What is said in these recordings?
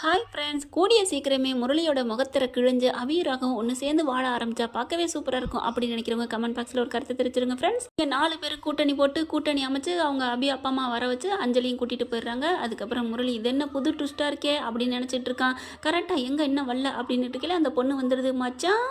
Hi friends கூடிய சீக்கிரமே முரளியோட முகத்திர கிழிஞ்சு அபீராகவும் ஒன்று சேர்ந்து வாழ ஆரம்பிச்சா பார்க்கவே சூப்பராக இருக்கும் அப்படின்னு நினைக்கிறவங்க கமெண்ட் பாக்ஸில் ஒரு கருத்தை தெரிஞ்சிருங்க ஃப்ரெண்ட்ஸ் இங்கே நாலு பேர் கூட்டணி போட்டு கூட்டணி அமைச்சு அவங்க அபி அப்பா அம்மா வர வச்சு அஞ்சலியும் கூட்டிகிட்டு போயிடுறாங்க. அதுக்கப்புறம் முரளி இது என்ன புது ட்விஸ்ட்டாக இருக்கே அப்படின்னு நினச்சிட்டு இருக்கான். கரெக்டாக எங்கே என்ன வரல அப்படின்னு இருக்கல அந்த பொண்ணு வந்துடுது மச்சான்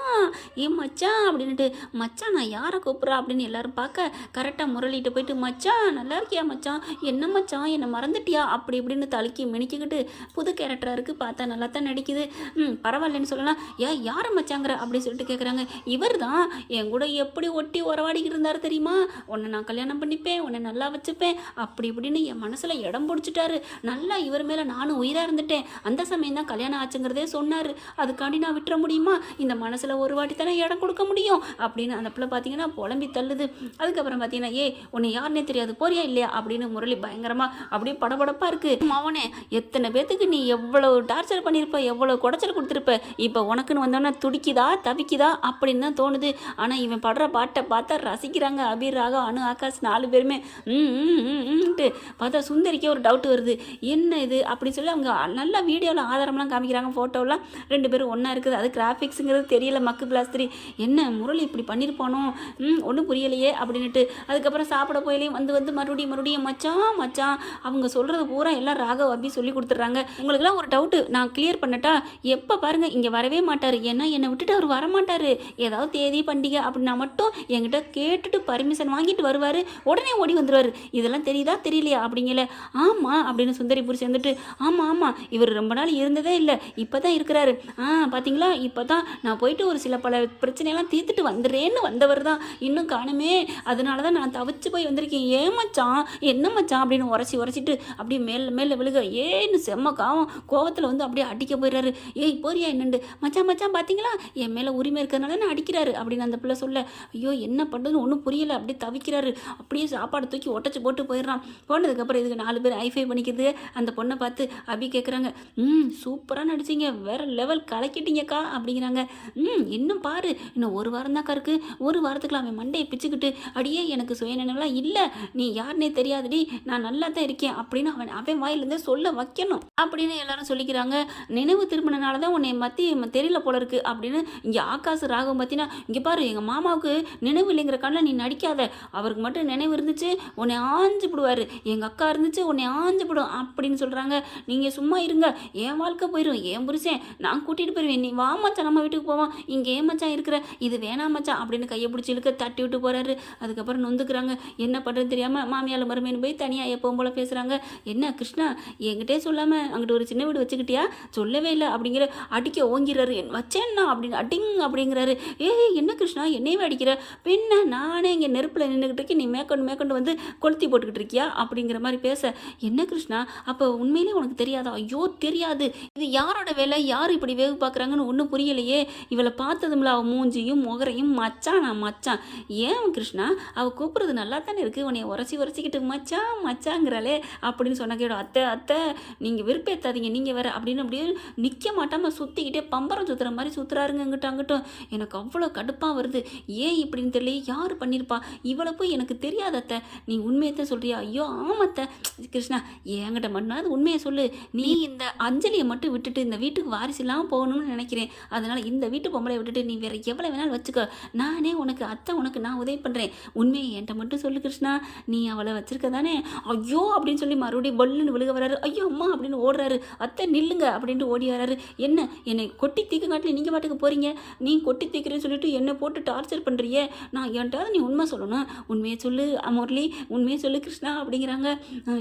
ஏ மச்சான் அப்படின்ட்டு மச்சான் நான் யாரை கூப்பிட்றா? அப்படின்னு எல்லாரும் பார்க்க கரெக்டாக முரளிகிட்ட போயிட்டு மச்சான் நல்லா இருக்கியா மச்சான் என்ன மச்சான் என்னை மறந்துட்டியா? அப்படி இப்படின்னு தலுக்கி மினிக்கிக்கிட்டு புது கேரக்டர் இருக்குது பார்த்தா நல்லா தான் நடிக்குது. ம் பரவாயில்லன்னு சொல்லலாம். ஏ யாரை மச்சாங்கிற? அப்படின்னு சொல்லிட்டு கேட்குறாங்க இவர் தான் என் கூட எப்படி ஒட்டி உறவாடிக்கிட்டு இருந்தார் தெரியுமா? உன்னை நான் கல்யாணம் பண்ணிப்பேன் உன்னை நல்லா வச்சுப்பேன். அப்படி இப்படின்னு என் மனசில் இடம் பிடிச்சிட்டாரு. நல்லா இவர் மேலே நானும் உயிராக இருந்துட்டேன். அந்த சமயம் தான் கல்யாணம் ஆச்சுங்கிறதே சொன்னார். அதுக்காண்டி நான் விட்டுற முடியுமா? இந்த மனசில் ஒரு வாட்டி தானே இடம் கொடுக்க முடியும்? அப்படின்னு அந்த பிள்ளை பார்த்தீங்கன்னா புலம்பி தள்ளுது. அதுக்கப்புறம் பார்த்தீங்கன்னா ஏய் உன்னை யாருன்னே தெரியாது. போறியா இல்லையா? அப்படின்னு முரளி பயங்கரமாக அப்படியே படபடப்பாக இருக்குது மவனே எத்தனை பேத்துக்கு நீ எவ்வளோ எவ்வளோ டார்ச்சர் பண்ணியிருப்ப எவ்வளோ குடைச்சல் கொடுத்துருப்ப இப்போ உனக்குன்னு வந்தோன்னா துடிக்குதா தவிக்குதா அப்படின்னு தான் தோணுது. ஆனால் இவன் படுற பாட்டை பார்த்தா ரசிக்கிறாங்க அபீர் ராகா அனு ஆகாஷ் நாலு பேருமே ம் ம், ம்ன்ட்டு பார்த்தா சுந்தரிக்கே ஒரு டவுட் வருது. என்ன இது? அப்படி சொல்லி அவங்க நல்லா வீடியோவில் ஆதாரம்லாம் காமிக்கிறாங்க ஃபோட்டோலாம் ரெண்டு பேரும் ஒன்றா இருக்குது. அது கிராஃபிக்ஸுங்கிறது தெரியல மக்கு பிளாஸ்திரி. என்ன முரளி இப்படி பண்ணியிருப்பானோ ம் ஒன்றும் புரியலையே அப்படின்னுட்டு அதுக்கப்புறம் சாப்பிட போயிலையும் வந்து வந்து மறுபடியும் மறுபடியும் மச்சான் மச்சான் அவங்க சொல்கிறது பூரா எல்லாம் ராகவ் அப்படி சொல்லி கொடுத்துட்றாங்க. உங்களுக்குலாம் ஒரு டவுட்டு நான் கிளியர் பண்ணட்டா எப்போ பாருங்கள் இங்கே வரவே மாட்டார். ஏன்னா என்னை விட்டுட்டு அவர் வரமாட்டார். ஏதாவது தேதி பண்டிகை அப்படின்னா மட்டும் என்கிட்ட கேட்டுட்டு பர்மிஷன் வாங்கிட்டு வருவார். உடனே ஓடி வந்துடுவார் இதெல்லாம் தெரியுதா தெரியலையா அப்படிங்கல. ஆமாம் அப்படின்னு சுந்தரிபுரி சேர்ந்துட்டு ஆமாம் ஆமாம் இவர் ரொம்ப நாள் இருந்ததே இல்லை. இப்போ தான் இருக்கிறாரு. ஆ பார்த்தீங்களா இப்போ தான் நான் போயிட்டு ஒரு சில பல பிரச்சனையெல்லாம் தீர்த்துட்டு வந்துடுறேன்னு வந்தவர் தான். இன்னும் காணுமே. அதனால தான் நான் தவிச்சு போய் வந்திருக்கேன். ஏமாச்சான் என்ன மச்சான்? அப்படின்னு உரசி உரசிட்டு அப்படியே மேலே மேலே விழுக. ஏன்னு செம்ம காவம். கோவத்தில் வந்து அப்படியே அடிக்க போயிடுறாரு. ஏய் போறியா என்னண்டு? மச்சான் மச்சான் பார்த்தீங்களா என் மேலே உரிமை இருக்கிறனால நான் அடிக்கிறாரு? அப்படின்னு அந்த பிள்ளை சொல்ல ஐயோ என்ன பண்ணுறதுன்னு ஒன்றும் புரியலை. அப்படியே தவிக்கிறாரு. அப்படியே சாப்பாடு தூக்கி ஒட்டச்சு போட்டு போயிடுறான். போனதுக்கப்புறம் இதுக்கு நாலு பேர் ஐஃபை பண்ணிக்குது அந்த பொண்ணை பார்த்து அபி கேட்குறாங்க ம் சூப்பராக நடிச்சிங்க. வேற லெவல் கலக்கிட்டீங்கக்கா. அப்படிங்கிறாங்க ம் இன்னும் பாரு. இன்னும் ஒரு வாரம் தான்க்கா இருக்கு. ஒரு வாரத்துக்குள்ள அவன் மண்டையை பிச்சுக்கிட்டு அடியே எனக்கு சுயநினைவுலாம் இல்லை. நீ யாருனே தெரியாதடி. நான் நல்லா தான் இருக்கேன். அப்படின்னு அவன் அவன் வாயிலிருந்து சொல்ல வைக்கணும். அப்படின்னு எல்லாரும் சொல்லிக்கிறாங்க நினைவு திரும்பினால தான் உன்னை மத்தி தெரியல போல இருக்கு அப்படின்னு இங்கே ஆகாசு ராகம் பற்றினா இங்கே பாரு எங்கள் மாமாவுக்கு நினைவு இல்லைங்கிற கண்ணில் நீ நடிக்காத. அவருக்கு மட்டும் நினைவு இருந்துச்சு உன்னை ஆஞ்சு விடுவார் எங்கள் அக்கா இருந்துச்சு உன்னை ஆஞ்சு விடும் அப்படின்னு சொல்கிறாங்க நீங்கள் சும்மா இருங்க. என் வாழ்க்கை போயிடும் என் புருஷன் நான் கூட்டிகிட்டு போயிடுவேன் நீ வா மச்சான். நம்ம வீட்டுக்கு போவோம். இங்கே ஏன் மச்சான் இருக்கிற? இது வேணாம் மச்சான் அப்படின்னு கையை பிடிச்சி இழுக்க தட்டி விட்டு போகிறாரு அதுக்கப்புறம் நொந்துக்கிறாங்க. என்ன பண்ணுறது தெரியாமல் மாமியால் மருமைன்னு போய் தனியாக எப்பவும் போல் பேசுகிறாங்க என்ன கிருஷ்ணா என்கிட்டே சொல்லாமல் அங்கிட்ட ஒரு சின்ன வீடு வச்சுக்கிட்டியா? சொல்லவே இல்லை அப்படிங்கிற அடிக்க ஓங்கிறாரு என் வச்சேன்னா அப்படின்னு அடிங் அப்படிங்கிறாரு. ஏய் என்ன கிருஷ்ணா? என்னையவே அடிக்கிற? பின்ன நானே இங்கே நெருப்பில் நின்றுக்கிட்டு இருக்கேன். நீ மேற்கொண்டு மேற்கொண்டு வந்து கொளுத்தி போட்டுக்கிட்டு இருக்கியா? அப்படிங்கிற மாதிரி பேச என்ன கிருஷ்ணா? அப்போ உண்மையிலே உனக்கு தெரியாதா? ஐயோ தெரியாது. இது யாரோட வேலை? யார் இப்படி வேவு பார்க்குறாங்கன்னு ஒன்றும் புரியலையே. இவளை பார்த்ததும்ல அவள் மூஞ்சியும் முகரையும். மச்சான் நான் மச்சான். ஏன் கிருஷ்ணா? அவள் கூப்பிட்றது நல்லா தானே இருக்குது உன்னை உரைச்சி உரைச்சிக்கிட்டு மச்சான் மச்சாங்கிறாளே அப்படின்னு சொன்ன கேடும் அத்தை அத்தை நீங்கள் விருப்பேத்தாதீங்க. நீங்கள் வேற அப்படின்னு அப்படியே நிற்க மாட்டாமல் சுற்றிக்கிட்டே பம்பரம் சுற்றுற மாதிரி சுற்றுறாருங்க அங்கிட்ட அங்கிட்டும். எனக்கு அவ்வளோ கடுப்பாக வருது. ஏன் இப்படின்னு தெரியல யார் பண்ணியிருப்பா இவ்வளோ போய் எனக்கு தெரியாத அத்தை. நீ உண்மையை தான் சொல்கிறியா ஐயோ ஆமத்த கிருஷ்ணா என்கிட்ட மட்டும் அது உண்மையை சொல்லு. நீ இந்த அஞ்சலியை மட்டும் விட்டுட்டு இந்த வீட்டுக்கு வாரிசு இல்லாமல் போகணும்னு நினைக்கிறேன். அதனால் இந்த வீட்டு பொம்பளை விட்டுட்டு நீ வேறு எவ்வளோ வேணாலும் வச்சுக்கோ. நானே உனக்கு அத்தை உனக்கு நான் உதவி பண்ணுறேன் உண்மையை என்கிட்ட மட்டும் சொல்லு கிருஷ்ணா. நீ அவளை வச்சிருக்க தானே ஐயோ அப்படின்னு சொல்லி மறுபடியும் பல்லுன்னு விழுக வராரு ஐயோ அம்மா அப்படின்னு ஓடுறாரு. அத்தை அத்தை நில்லுங்க அப்படின்ட்டு ஓடி வராரு. என்ன? என்னை கொட்டி தீக்க காட்டில் நீங்கள் பாட்டுக்கு போகிறீங்க நீ கொட்டி தீக்கிறேன்னு சொல்லிட்டு என்னை போட்டு டார்ச்சர் பண்ணுறியே நான் என்கிட்ட நீ உண்மை சொல்லணும். உண்மையை சொல்லு அ, முரளி உண்மையை சொல்லு கிருஷ்ணா அப்படிங்கிறாங்க.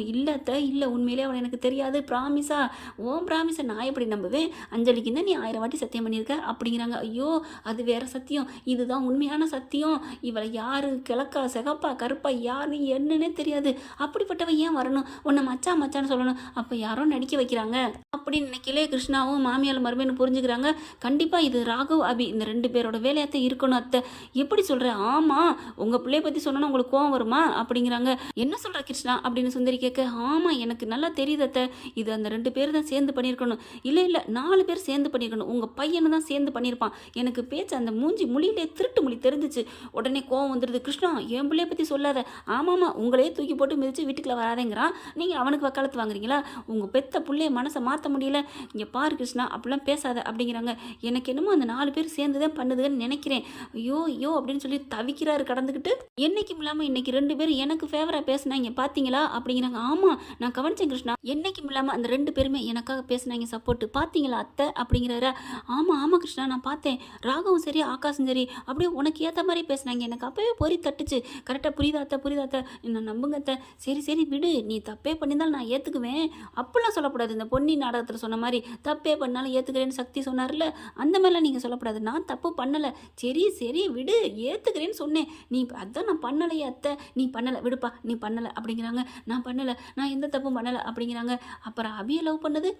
இல்லை அத்தை இல்லை. உண்மையிலே அவளை எனக்கு தெரியாது. ப்ராமிஸா ஓம் ப்ராமிஸை நான் எப்படி நம்புவேன்? அஞ்சலிக்கு தான் நீ ஆயிரம் வாட்டி சத்தியம் பண்ணியிருக்க? அப்படிங்கிறாங்க. ஐயோ அது வேறு சத்தியம். இதுதான் உண்மையான சத்தியம். இவளை யார்? கிழக்கா சிகப்பா கருப்பா யாரு? என்னன்னே தெரியாது. அப்படிப்பட்டவ ஏன் வரணும்? உன்னை மச்சா மச்சான்னு சொல்லணும். அப்போ யாரோ நடிக்க வைக்கிறாங்க. அப்படின்னு நினைக்கலே கிருஷ்ணாவும் மாமியால் மருமைன்னு புரிஞ்சுக்கிறாங்க? கண்டிப்பாக இது ராகவ் அபி இந்த ரெண்டு பேரோட வேலையாத்த இருக்கணும் அத்தை. எப்படி சொல்கிற ஆமாம் உங்கள் பிள்ளைய பற்றி சொன்னா உங்களுக்கு கோவம் வருமா? அப்படிங்கிறாங்க. என்ன சொல்கிற கிருஷ்ணா? அப்படின்னு சுந்தரி கேட்க ஆமாம் எனக்கு நல்லா தெரியுது அத்தை. இது அந்த ரெண்டு பேர் தான் சேர்ந்து பண்ணியிருக்கணும். இல்லை இல்லை நாலு பேர் சேர்ந்து பண்ணியிருக்கணும். உங்கள் பையனை தான் சேர்ந்து பண்ணியிருப்பான். எனக்கு பேச்சு அந்த மூஞ்சி மொழியிலே திருட்டு மொழி தெரிஞ்சிச்சு. உடனே கோவம் வந்துடுது கிருஷ்ணா என் பிள்ளைய பற்றி சொல்லாத. ஆமாம்மா உங்களையே தூக்கி போட்டு மிதிச்சு வீட்டுக்குள்ள வராதேங்கிறான். நீங்கள் அவனுக்கு வக்காலத்து வாங்குறீங்களா? உங்கள் பெத்த பிள்ளைய மனசை மாற்ற மாற்ற முடியல. இங்கே பாரு கிருஷ்ணா அப்படிலாம் பேசாத அப்படிங்கிறாங்க. எனக்கு என்னமோ அந்த நாலு பேர் சேர்ந்து தான் பண்ணுதுன்னு நினைக்கிறேன். ஐயோ ஐயோ அப்படின்னு சொல்லி தவிக்கிறாரு கடந்துக்கிட்டு என்னைக்கும் இல்லாமல் இன்னைக்கு ரெண்டு பேரும் எனக்கு ஃபேவராக பேசுனாங்க பார்த்தீங்களா அப்படிங்கிறாங்க. ஆமாம் நான் கவனிச்சேன் கிருஷ்ணா. என்னைக்கும் இல்லாமல் அந்த ரெண்டு பேருமே எனக்காக பேசுனாங்க சப்போர்ட் பார்த்தீங்களா அத்தை? அப்படிங்கிறாரா? ஆமாம் ஆமாம் கிருஷ்ணா நான் பார்த்தேன் ராகவும் சரி ஆகாஷும் சரி அப்படியே உனக்கு ஏற்ற மாதிரி பேசுனாங்க. எனக்கு அப்போவே பொறி தட்டுச்சு. கரெக்டாக புரியுதா அத்தை? புரியுதா என்ன நம்புங்க அத்தை? சரி சரி விடு. நீ தப்பே பண்ணியிருந்தாலும் நான் ஏற்றுக்குவேன் அப்படிலாம் சொல்லக்கூடாது. இந்த பொன்னி நாடகத்தில் சொன்ன மாதிரி தப்பே பண்ணாலும் ஏற்றுக்கிறேன்னு சக்தி சொன்னார்ல? அந்த மாதிரிலாம் நீங்கள் சொல்லக்கூடாது. நான் தப்பு பண்ணலை. சரி சரி விடு ஏற்றுக்கிறேன்னு சொன்னேன். நீ அதான் நான் பண்ணலையே அத்தை. நீ பண்ணலை விடுப்பா நீ பண்ணலை அப்படிங்கிறாங்க. நான் பண்ணலை நான் எந்த தப்பும் பண்ணலை அப்படிங்கிறாங்க. அப்புறம் அபியை லவ் பண்ணது?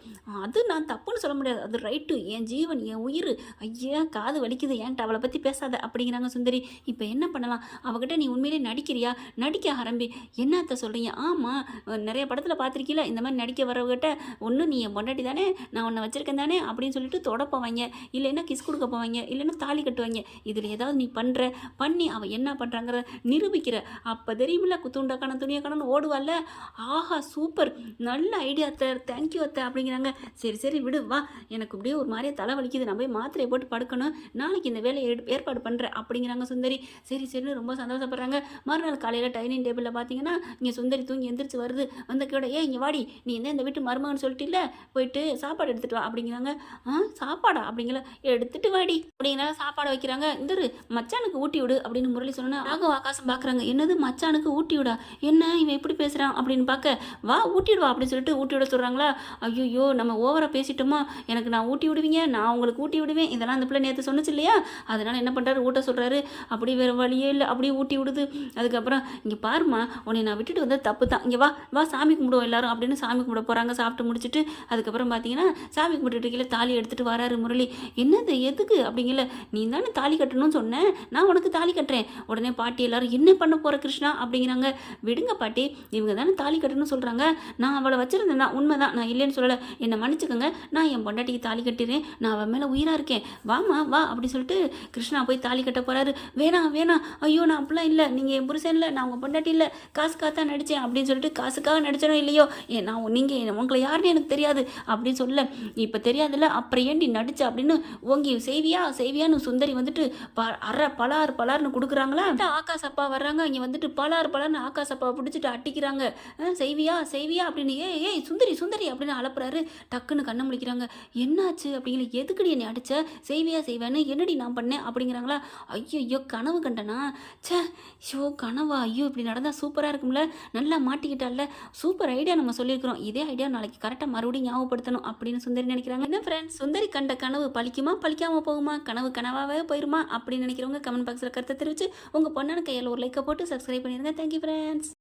அது நான் தப்புன்னு சொல்ல முடியாது. அது ரைட்டு என் ஜீவன் என் உயிர். ஐயா காது வலிக்குது. ஏன்ட்ட அவளை பற்றி பேசாத அப்படிங்கிறாங்க சுந்தரி. இப்போ என்ன பண்ணலாம்? அவகிட்ட நீ உண்மையிலே நடிக்கிறியா? நடிக்க ஆரம்பி. என்னத்த சொல்கிறீங்க ஆமாம் நிறைய படத்தில் பார்த்துருக்கீல இந்த மாதிரி நடிக்க வரவகிட்ட ஒன்று நீ என் பொண்டாட்டி தானே? நான் உன்னை வச்சிருக்கேன் தானே? அப்படின்னு சொல்லிட்டு தொட போவாங்க இல்லைன்னா கிஸ் கொடுக்க போவாங்க இல்லைன்னா தாலி கட்டுவாங்க. இதில் ஏதாவது நீ பண்ணுற பண்ணி அவள் என்ன பண்ணுறாங்கிற நிரூபிக்கிற. அப்போ தெரியுமில்ல குத்துண்டக்கான துணியக்கானு ஓடுவாள்ல. ஆஹா சூப்பர் நல்ல ஐடியா அத்தை. தேங்க்யூ அத்தை அப்படிங்கிறாங்க. சரி சரி விடு வா. எனக்கு இப்படியே ஒரு மாதிரியே தலை வலிக்குது நான் போய் மாத்திரையை போட்டு படுக்கணும். நாளைக்கு இந்த வேலையை ஏற்பாடு பண்ணுறேன் அப்படிங்கிறாங்க சுந்தரி. சரி சரின்னு ரொம்ப சந்தோஷப்படுறாங்க. மறுநாள் காலையில் டைனிங் டேபிளில் பார்த்தீங்கன்னா இங்கே சுந்தரி தூங்கி எந்திரிச்சு வருது. வந்த கூட ஏ இங்கே வாடி. நீ என்ன இந்த வீட்டு மருமகன் சொல்லிட்டு போயிட்டு சாப்பாடு எடுத்துட்டு வா அப்படிங்கிறாங்க. ஆ சாப்பாடா? அப்படிங்கிற எடுத்துட்டு வாடி. அப்படிங்கிற சாப்பாடு வைக்கிறாங்க. இந்தரு மச்சானுக்கு ஊட்டி விடு அப்படின்னு முரளி சொன்னா ராகவ ஆகாசம் பார்க்குறாங்க என்னது மச்சானுக்கு ஊட்டி விடா? என்ன இவன் எப்படி பேசுகிறான் அப்படின்னு பார்க்க வா ஊட்டி விடுவா அப்படின்னு சொல்லிட்டு ஊட்டி விட சொல்கிறாங்களா ஐயோ நம்ம ஓவராக பேசிட்டோமா? எனக்கு நான் ஊட்டி விடுவீங்க நான் உங்களுக்கு ஊட்டி விடுவேன். இதெல்லாம் அந்த பிள்ளை நேற்று சொன்னச்சு இல்லையா? அதனால என்ன பண்ணுறாரு ஊட்ட சொல்கிறாரு அப்படி வேறு வழியே இல்லை. அப்படியே ஊட்டி விடுது. அதுக்கப்புறம் இங்கே பாருமா உன்னை நான் விட்டுட்டு வந்தால் தப்பு தான். இங்கே வா வா சாமி கும்பிடுவோம் எல்லாரும் அப்படின்னு சாமி கும்பிட போகிறாங்க சாப்பிட்டு முடிச்சுட்டு அதுக்கப்புறம் பார்த்தீங்கன்னா சாமி கும்பிட்டுட்டு கீழே தாலி எடுத்துகிட்டு வராரு முரளி. என்னது எதுக்கு? அப்படிங்கல. நீ தானே தாலி கட்டணும்னு சொன்னேன் நான் உனக்கு தாலி கட்டுறேன். உடனே பாட்டி எல்லாரும் என்ன பண்ண போகிற கிருஷ்ணா? அப்படிங்கிறாங்க. விடுங்க பாட்டி இவங்க தானே தாலி கட்டணும்னு சொல்கிறாங்க நான் அவளை வச்சுருந்தேன் தான் நான் இல்லைன்னு சொல்லலை. என்னை மன்னிச்சுக்கோங்க. நான் என் பொண்டாட்டிக்கு தாலி கட்டிடுறேன். நான் அவன் மேலே உயிராக இருக்கேன். வாமா வா அப்படி சொல்லிட்டு கிருஷ்ணா போய் தாலி கட்ட போகிறாரு வேணாம் வேணாம் ஐயோ நான் அப்படிலாம் இல்லை. நீங்கள் என் புருஷன் இல்லை. நான் உங்கள் பொண்டாட்டி இல்லை. காசுக்காக தான் நடித்தேன் அப்படின்னு சொல்லிட்டு காசுக்காக நடித்தனோ இல்லையோ? ஏ நான் நீங்கள் உங்களை யாருன்னு எனக்கு தெரியாது. அப்படின்னு சொல்ல இப்போ தெரியாதுல்ல அப்புறம் ஏண்டி நடிச்ச அப்படின்னு ஓங்கி செய்வியா செய்வியான்னு சுந்தரி வந்துட்டு ப அற பலார் பலார்னு கொடுக்குறாங்களா? ஆகாஷ் அப்பா வர்றாங்க இங்கே வந்துட்டு பலார் பலார்னு ஆகாஷ் அப்பா பிடிச்சிட்டு அட்டிக்கிறாங்க செய்வியா செய்வியா அப்படின்னு ஏ ஏய் சுந்தரி சுந்தரி அப்படின்னு அலப்புறாரு. டக்குன்னு கண்ணை முடிக்கிறாங்க என்னாச்சு? அப்படிங்கிற எதுக்குடி என்னை அடிச்ச? செய்வியா செய்வேன்னு என்னடி நான் பண்ணேன்? அப்படிங்கிறாங்களா. ஐயோ ஐயோ கனவு கண்டனா? ச்சே ஐயோ கனவா? ஐயோ இப்படி நடந்தால் சூப்பராக இருக்கும்ல? நல்லா மாட்டிக்கிட்டால சூப்பர் ஐடியா நம்ம சொல்லியிருக்கிறோம். இதே ஐடியா நாளைக்கு கரெக்டாக மறுபடியும் ஞாபகப்படுத்தணும் அப்படின்னு சுந்தரி நினைக்கிறாங்க. என்ன ஃப்ரெண்ட்ஸ் சுந்தரி கண்ட கனவு பழிக்குமா? பழிக்காம போகுமா? கனவு கனவாகவே போயிருமா? அப்படின்னு நினைக்கிறவங்க கமெண்ட் பாக்ஸில் கருத்தை தெரிவித்து உங்கள் பொண்ணனு கையில் ஒரு லைக்கை போட்டு சப்ஸ்கிரைப் பண்ணிடுங்க தேங்க்யூ ஃப்ரெண்ட்ஸ்